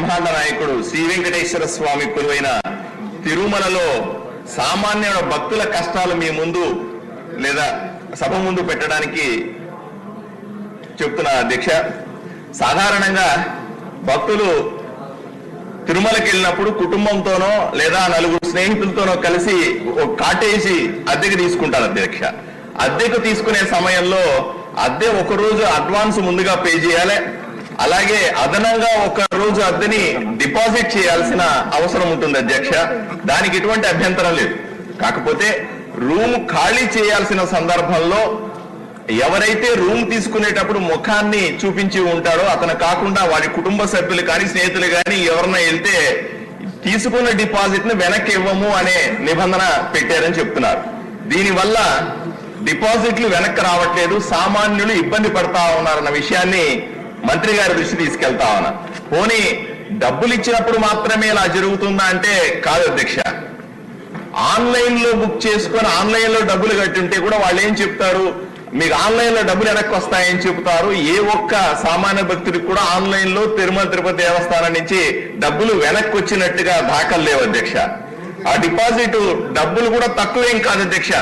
బ్రహ్మాండ నాయకుడు శ్రీ వెంకటేశ్వర స్వామి కొలువైన తిరుమలలో సామాన్య భక్తుల కష్టాలు మీ ముందు లేదా సభ ముందు పెట్టడానికి చెప్తున్నా అధ్యక్ష సాధారణంగా భక్తులు తిరుమలకి వెళ్ళినప్పుడు కుటుంబంతోనో లేదా నలుగురు స్నేహితులతోనో కలిసి ఒక కాటేజీ అద్దెకు తీసుకుంటారు అధ్యక్ష అద్దెకు తీసుకునే సమయంలో అద్దె ఒక రోజు అడ్వాన్స్ ముందుగా పే చేయాలి. అలాగే అదనంగా ఒక రోజు అద్దెని డిపాజిట్ చేయాల్సిన అవసరం ఉంటుంది అధ్యక్ష. దానికి ఎటువంటి అభ్యంతరం లేదు. కాకపోతే రూమ్ ఖాళీ చేయాల్సిన సందర్భంలో ఎవరైతే రూమ్ తీసుకునేటప్పుడు ముఖాన్ని చూపించి ఉంటాడో అతను కాకుండా వాడి కుటుంబ సభ్యులు కానీ స్నేహితులు కానీ ఎవరన్నా వెళ్తే తీసుకున్న డిపాజిట్ని వెనక్కి ఇవ్వము అనే నిబంధన పెట్టారని చెప్తున్నారు. దీనివల్ల డిపాజిట్లు వెనక్కి రావట్లేదు సామాన్యులు ఇబ్బంది పడతా ఉన్నారన్న విషయాన్ని మంత్రి గారి దృష్టి తీసుకెళ్తా ఉన్నా. పోనీ డబ్బులు ఇచ్చినప్పుడు మాత్రమే ఇలా జరుగుతుందా అంటే కాదు అధ్యక్ష. ఆన్లైన్లో బుక్ చేసుకొని ఆన్లైన్లో డబ్బులు కట్టుంటే కూడా వాళ్ళు ఏం చెప్తారు? మీకు ఆన్లైన్లో డబ్బులు వెనక్కి వస్తాయని చెప్తారు ఏ ఒక్క సామాన్య భక్తుడికి కూడా ఆన్లైన్లో తిరుమల తిరుపతి దేవస్థానం నుంచి డబ్బులు వెనక్కి వచ్చినట్టుగా దాఖలు లేవు అధ్యక్ష. ఆ డిపాజిట్ డబ్బులు కూడా తక్కువేం కాదు అధ్యక్ష.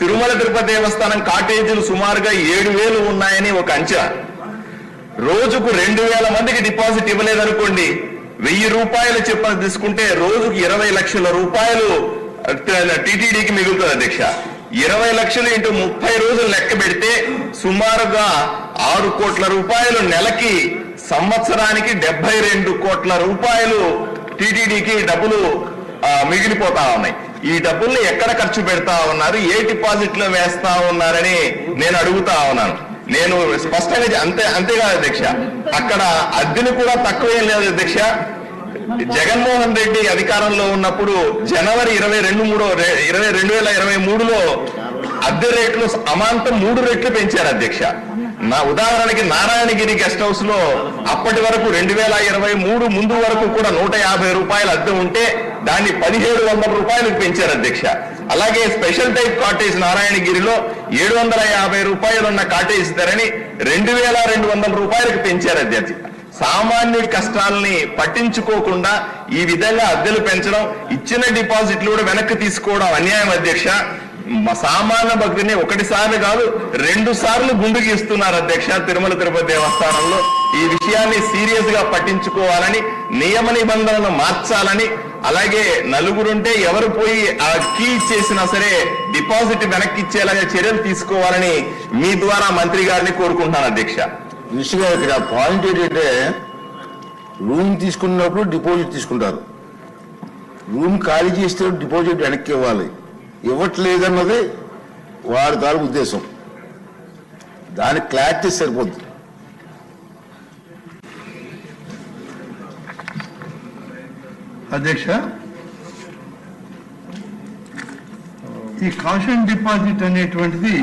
తిరుమల తిరుపతి దేవస్థానం కాటేజీలు సుమారుగా ఏడు వేలు ఉన్నాయని ఒక అంచనా. రోజుకు రెండు వేల మందికి డిపాజిట్ ఇవ్వలేదనుకోండి వెయ్యి రూపాయలు చెప్పని తీసుకుంటే రోజుకు ఇరవై లక్షల రూపాయలు టీటీడీకి మిగులుతుంది అధ్యక్ష. ఇరవై లక్షలు ఇంటూ ముప్పై రోజులు లెక్క పెడితే సుమారుగా ఆరు కోట్ల రూపాయలు నెలకి సంవత్సరానికి డెబ్బై రెండు కోట్ల రూపాయలు టీటీడీకి డబ్బులు మిగిలిపోతా ఉన్నాయి. ఈ డబ్బుల్ని ఎక్కడ ఖర్చు పెడతా ఉన్నారు ఏ డిపాజిట్లో వేస్తా ఉన్నారని నేను అడుగుతా ఉన్నాను. నేను స్పష్టంగా అంతే అంతేకాదు అధ్యక్ష. అక్కడ అద్దెలు కూడా తక్కువేం లేదు అధ్యక్ష. జగన్మోహన్ రెడ్డి అధికారంలో ఉన్నప్పుడు జనవరి ఇరవై రెండు మూడో ఇరవై రెండు వేల ఇరవై మూడులో అద్దె రేట్లు అమాంతం మూడు రెట్లు పెంచారు అధ్యక్ష. నా ఉదాహరణకి నారాయణగిరి గెస్ట్ హౌస్లో అప్పటి వరకు రెండు వేల ఇరవై మూడు ముందు వరకు కూడా నూట యాభై రూపాయల అద్దె ఉంటే దాన్ని పదిహేడు వందల రూపాయలకు పెంచారు అధ్యక్ష. అలాగే స్పెషల్ టైప్ కాటేజ్ నారాయణగిరిలో ఏడు వందల యాభై రూపాయలు ఉన్న కాటేజ్ ధరని రెండు వేల రెండు వందల రూపాయలకు పెంచారు అధ్యక్ష. సామాన్యుడి కష్టాలని పట్టించుకోకుండా ఈ విధంగా అద్దెలు పెంచడం ఇచ్చిన డిపాజిట్లు కూడా వెనక్కి తీసుకోవడం అన్యాయం అధ్యక్ష. సామాన్య భక్తిని ఒకటిసారి కాదు రెండు సార్లు గుండుకి ఇస్తున్నారు అధ్యక్ష తిరుమల తిరుపతి దేవస్థానంలో. ఈ విషయాన్ని సీరియస్గా పట్టించుకోవాలని నియమ నిబంధనలను మార్చాలని అలాగే నలుగురుంటే ఎవరు పోయి ఆ కీ ఇచ్చేసినా సరే డిపాజిట్ వెనక్కి ఇచ్చేలాగా చర్యలు తీసుకోవాలని మీ ద్వారా మంత్రి గారిని కోరుకుంటున్నాను అధ్యక్ష. మినిస్టర్ ఇక్కడ పాయింట్ ఏంటంటే రూమ్ తీసుకున్నప్పుడు డిపాజిట్ తీసుకుంటారు. రూమ్ ఖాళీ చేస్తే డిపాజిట్ వెనక్కి ఇవ్వాలి. ఇవ్వట్లేదన్నది వారి తాలూ ఉద్దేశం. దాని క్లారిటీ సరిపోద్ది. అధ్యక్ష ఈ కాషన్ డిపాజిట్ అనేటువంటిది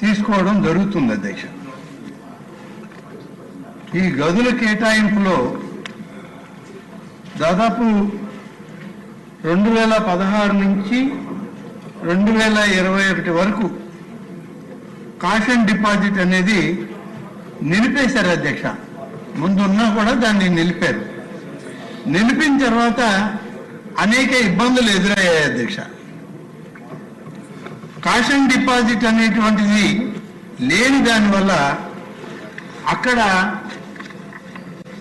తీసుకోవడం జరుగుతుంది అధ్యక్ష. ఈ గదుల కేటాయింపులో దాదాపు రెండు వేల పదహారు నుంచి రెండు వేల ఇరవై ఒకటి వరకు కాషన్ డిపాజిట్ అనేది నిలిపేశారు అధ్యక్ష. ముందున్నా కూడా దాన్ని నిలిపారు. నిలిపిన తర్వాత అనేక ఇబ్బందులు ఎదురయ్యాయి అధ్యక్ష. కాషన్ డిపాజిట్ అనేటువంటిది లేని దానివల్ల అక్కడ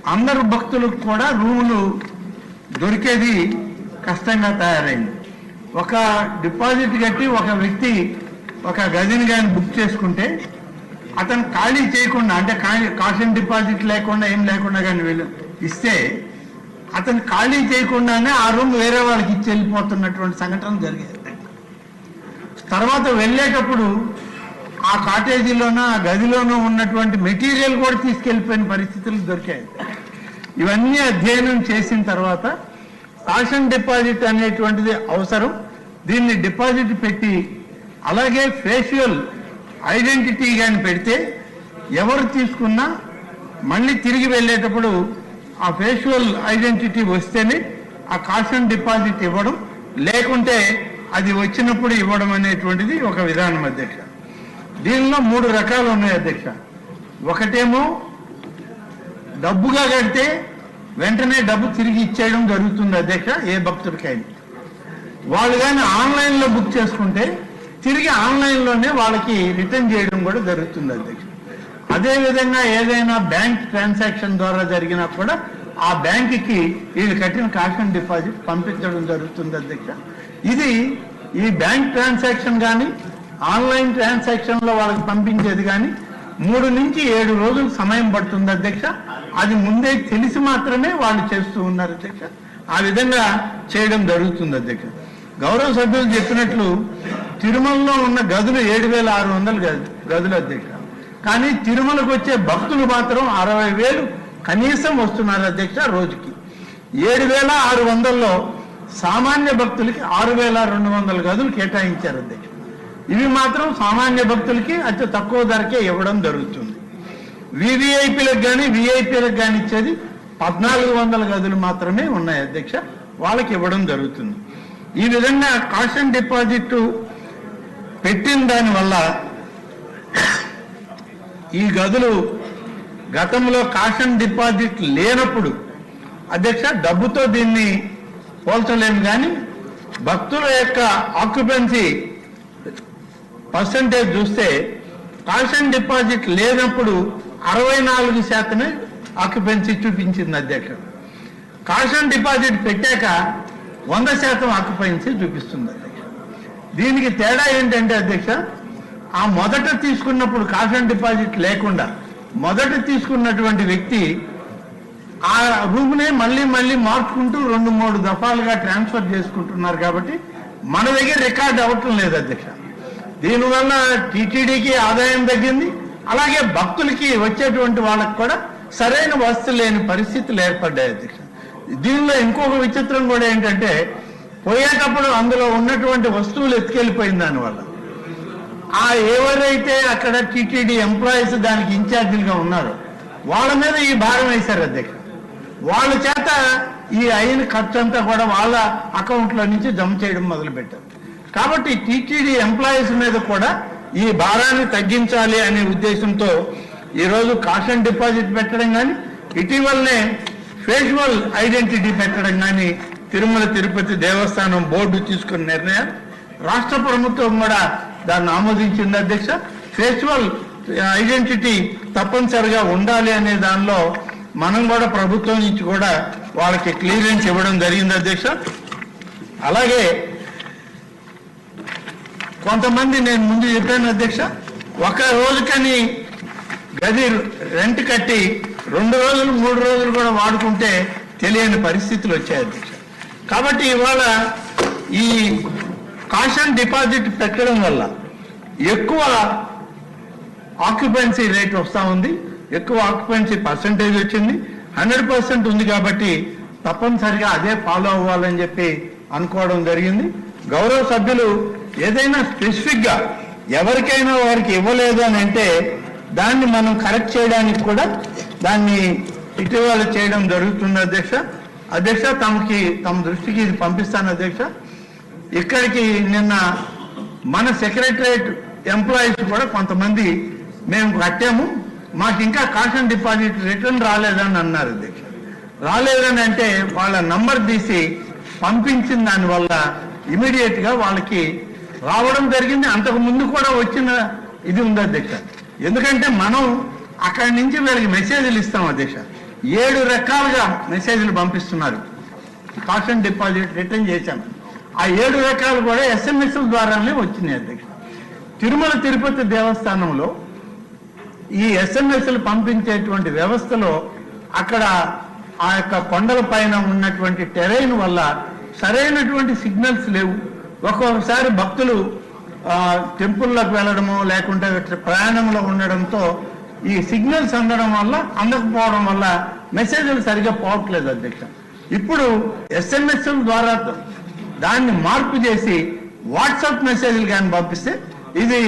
అందరు భక్తులకు కూడా రూములు దొరికేది కష్టంగా తయారైంది. ఒక డిపాజిట్ కట్టి ఒక వ్యక్తి ఒక గదిని కానీ బుక్ చేసుకుంటే అతను ఖాళీ చేయకుండా అంటే కాషన్ డిపాజిట్ లేకుండా ఏం లేకుండా కానీ వీళ్ళు ఇస్తే అతను ఖాళీ చేయకుండానే ఆ రూమ్ వేరే వాళ్ళకి ఇచ్చి వెళ్ళిపోతున్నటువంటి సంఘటన జరిగేది తర్వాత వెళ్ళేటప్పుడు ఆ కాటేజీలోనూ ఆ గదిలోనూ ఉన్నటువంటి మెటీరియల్ కూడా తీసుకెళ్ళిపోయిన పరిస్థితులు దొరికాయి. ఇవన్నీ అధ్యయనం చేసిన తర్వాత కాషన్ డిపాజిట్ అనేటువంటిది అవసరం. దీన్ని డిపాజిట్ పెట్టి అలాగే ఫేషియల్ ఐడెంటిటీ కానీ పెడితే ఎవరు తీసుకున్నా మళ్ళీ తిరిగి వెళ్ళేటప్పుడు ఆ ఫేషియల్ ఐడెంటిటీ వస్తేనే ఆ కాషన్ డిపాజిట్ ఇవ్వడం లేకుంటే అది వచ్చినప్పుడు ఇవ్వడం అనేటువంటిది ఒక విధానం అధ్యక్ష. దీనిలో మూడు రకాలు ఉన్నాయి అధ్యక్ష. ఒకటేమో డబ్బుగా కడితే వెంటనే డబ్బు తిరిగి ఇచ్చేయడం జరుగుతుంది అధ్యక్ష ఏ భక్తుడికైనా. వాళ్ళు కానీ ఆన్లైన్లో బుక్ చేసుకుంటే తిరిగి ఆన్లైన్లోనే వాళ్ళకి రిటర్న్ చేయడం కూడా జరుగుతుంది అధ్యక్ష అదేవిధంగా ఏదైనా బ్యాంక్ ట్రాన్సాక్షన్ ద్వారా జరిగినా కూడా ఆ బ్యాంకుకి వీళ్ళు కట్టిన కాష్ అండ్ డిపాజిట్ పంపించడం జరుగుతుంది అధ్యక్ష ఇది ఈ బ్యాంక్ ట్రాన్సాక్షన్ కానీ ఆన్లైన్ ట్రాన్సాక్షన్లో వాళ్ళకి పంపించేది కానీ మూడు నుంచి ఏడు రోజులు సమయం పడుతుంది అధ్యక్ష. అది ముందే తెలిసి మాత్రమే వాళ్ళు చేస్తూ ఉన్నారు అధ్యక్ష. ఆ విధంగా చేయడం జరుగుతుంది అధ్యక్ష. గౌరవ సభ్యులు చెప్పినట్లు తిరుమలలో ఉన్న గదులు ఏడు వేల ఆరు వందలు గదులు అధ్యక్ష. కానీ తిరుమలకు వచ్చే భక్తులు మాత్రం అరవై వేలు కనీసం వస్తున్నారు అధ్యక్ష రోజుకి. ఏడు వేల ఆరు వందల్లో సామాన్య భక్తులకి ఆరు వేల రెండు వందల గదులు కేటాయించారు అధ్యక్ష. ఇవి మాత్రం సామాన్య భక్తులకి అతి తక్కువ ధరకే ఇవ్వడం జరుగుతుంది. వివిఐపీలకు కానీ విఐపీలకు కానీ ఇచ్చేది పద్నాలుగు వందల గదులు మాత్రమే ఉన్నాయి అధ్యక్ష. వాళ్ళకి ఇవ్వడం జరుగుతుంది. ఈ విధంగా కాషన్ డిపాజిట్ పెట్టిన దానివల్ల ఈ గదులు గతంలో కాషన్ డిపాజిట్ లేనప్పుడు అధ్యక్ష డబ్బుతో దీన్ని పోల్చలేము కానీ భక్తుల యొక్క ఆక్యుపెన్సీ పర్సంటేజ్ చూస్తే కాన్స్టెంట్ డిపాజిట్ లేనప్పుడు అరవై నాలుగు శాతమే ఆక్యుపెన్సీ చూపించింది అధ్యక్ష. కాషన్ డిపాజిట్ పెట్టాక వంద శాతం ఆక్యుపెన్సీ చూపిస్తుంది అధ్యక్ష. దీనికి తేడా ఏంటంటే అధ్యక్ష ఆ మొదట తీసుకున్నప్పుడు కాషన్ డిపాజిట్ లేకుండా మొదట తీసుకున్నటువంటి వ్యక్తి ఆ రూమ్నే మళ్ళీ మళ్ళీ మార్చుకుంటూ రెండు మూడు దఫాలుగా ట్రాన్స్ఫర్ చేసుకుంటున్నారు కాబట్టి మన దగ్గర రికార్డ్ అవ్వటం లేదు అధ్యక్ష. దీనివల్ల టీటీడీకి ఆదాయం తగ్గింది. అలాగే భక్తులకి వచ్చేటువంటి వాళ్ళకి కూడా సరైన వసతి లేని పరిస్థితులు ఏర్పడ్డాయి. అధ్యక్ష దీనిలో ఇంకొక విచిత్రం కూడా ఏంటంటే పోయేటప్పుడు అందులో ఉన్నటువంటి వస్తువులు ఎత్తుకెళ్ళిపోయింది దానివల్ల. ఆ ఎవరైతే అక్కడ టీటీడీ ఎంప్లాయీస్ దానికి ఇన్ఛార్జీలుగా ఉన్నారో వాళ్ళ మీద ఈ భారం వేశారు అధ్యక్ష. వాళ్ళ చేత ఈ అయిన ఖర్చు అంతా కూడా వాళ్ళ అకౌంట్లో నుంచి జమ చేయడం మొదలుపెట్టారు. కాబట్టి టీటీడీ ఎంప్లాయీస్ మీద కూడా ఈ భారాన్ని తగ్గించాలి అనే ఉద్దేశంతో ఈరోజు కాషన్ డిపాజిట్ పెట్టడం కానీ ఇటీవలనే ఫేషువల్ ఐడెంటిటీ పెట్టడం కానీ తిరుమల తిరుపతి దేవస్థానం బోర్డు తీసుకున్న నిర్ణయం. రాష్ట్ర ప్రభుత్వం కూడా దాన్ని ఆమోదించింది అధ్యక్ష. ఫేషువల్ ఐడెంటిటీ తప్పనిసరిగా ఉండాలి అనే దానిలో మనం కూడా ప్రభుత్వం నుంచి కూడా వాళ్ళకి క్లియరెన్స్ ఇవ్వడం జరిగింది అధ్యక్ష. అలాగే కొంతమంది నేను ముందు చెప్పాను అధ్యక్ష ఒక రోజుకని గది రెంట్ కట్టి రెండు రోజులు మూడు రోజులు కూడా వాడుకుంటే తెలియని పరిస్థితులు వచ్చాయి అధ్యక్ష. కాబట్టి ఇవాళ ఈ కాషన్ డిపాజిట్ పెట్టడం వల్ల ఎక్కువ ఆక్యుపెన్సీ రేట్ వస్తూ ఉంది ఎక్కువ ఆక్యుపెన్సీ పర్సంటేజ్ వచ్చింది హండ్రెడ్ పర్సెంట్ ఉంది కాబట్టి తప్పనిసరిగా అదే ఫాలో అవ్వాలని చెప్పి అనుకోవడం జరిగింది. గౌరవ సభ్యులు ఏదైనా స్పెసిఫిక్గా ఎవరికైనా వారికి ఇవ్వలేదు అని అంటే దాన్ని మనం కరెక్ట్ చేయడానికి కూడా దాన్ని ఇటీవల చేయడం జరుగుతుంది అధ్యక్ష. అధ్యక్ష తమకి తమ దృష్టికి ఇది పంపిస్తాను అధ్యక్ష. ఇక్కడికి నిన్న మన సెక్రటరేట్ ఎంప్లాయీస్ కూడా కొంతమంది మేము కట్టాము. మాకు ఇంకా కాషన్ డిపాజిట్ రిటర్న్ రాలేదని అన్నారు అధ్యక్ష. రాలేదని అంటే వాళ్ళ నంబర్ తీసి పంపించిన దానివల్ల ఇమీడియట్గా వాళ్ళకి రావడం జరిగింది. అంతకు ముందు కూడా వచ్చిన ఇది ఉంది అధ్యక్ష. ఎందుకంటే మనం అక్కడి నుంచి వీళ్ళకి మెసేజ్లు ఇస్తాం అధ్యక్ష. ఏడు రకాలుగా మెసేజ్లు పంపిస్తున్నారు. కాషన్ డిపాజిట్ రిటర్న్ చేశాం. ఆ ఏడు రకాలు కూడా ఎస్ఎంఎస్ల ద్వారానే వచ్చినాయి అధ్యక్ష. తిరుమల తిరుపతి దేవస్థానంలో ఈ ఎస్ఎంఎస్లు పంపించేటువంటి వ్యవస్థలో అక్కడ ఆ యొక్క కొండల పైన ఉన్నటువంటి టెరైన్ వల్ల సరైనటువంటి సిగ్నల్స్ లేవు. ఒక్కొక్కసారి భక్తులు టెంపుల్లోకి వెళ్ళడము లేకుంటే ప్రయాణంలో ఉండడంతో ఈ సిగ్నల్స్ అందడం వల్ల అందకపోవడం వల్ల మెసేజ్లు సరిగా పోవట్లేదు అధ్యక్ష. ఇప్పుడు ఎస్ఎంఎస్ ద్వారా దాన్ని మార్పు చేసి వాట్సాప్ మెసేజ్లు కానీ పంపిస్తే ఇది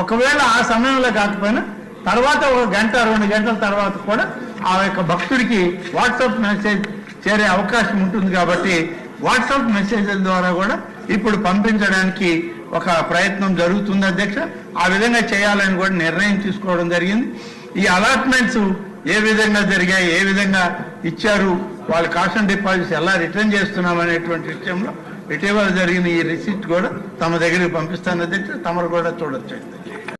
ఒకవేళ ఆ సమయంలో కాకపోయినా తర్వాత ఒక గంట రెండు గంటల తర్వాత కూడా ఆ యొక్క భక్తుడికి వాట్సాప్ మెసేజ్ చేరే అవకాశం ఉంటుంది కాబట్టి వాట్సాప్ మెసేజ్ల ద్వారా కూడా ఇప్పుడు పంపించడానికి ఒక ప్రయత్నం జరుగుతుంది అధ్యక్ష. ఆ విధంగా చేయాలని కూడా నిర్ణయం తీసుకోవడం జరిగింది. ఈ అలాట్మెంట్స్ ఏ విధంగా జరిగాయి ఏ విధంగా ఇచ్చారు వాళ్ళ కాషన్ డిపాజిట్స్ ఎలా రిటర్న్ చేస్తున్నాం అనేటువంటి విషయంలో ఇటీవల జరిగిన ఈ రిసిప్ట్ కూడా తమ దగ్గరికి పంపిస్తాను అధ్యక్ష. తమరు కూడా చూడొచ్చు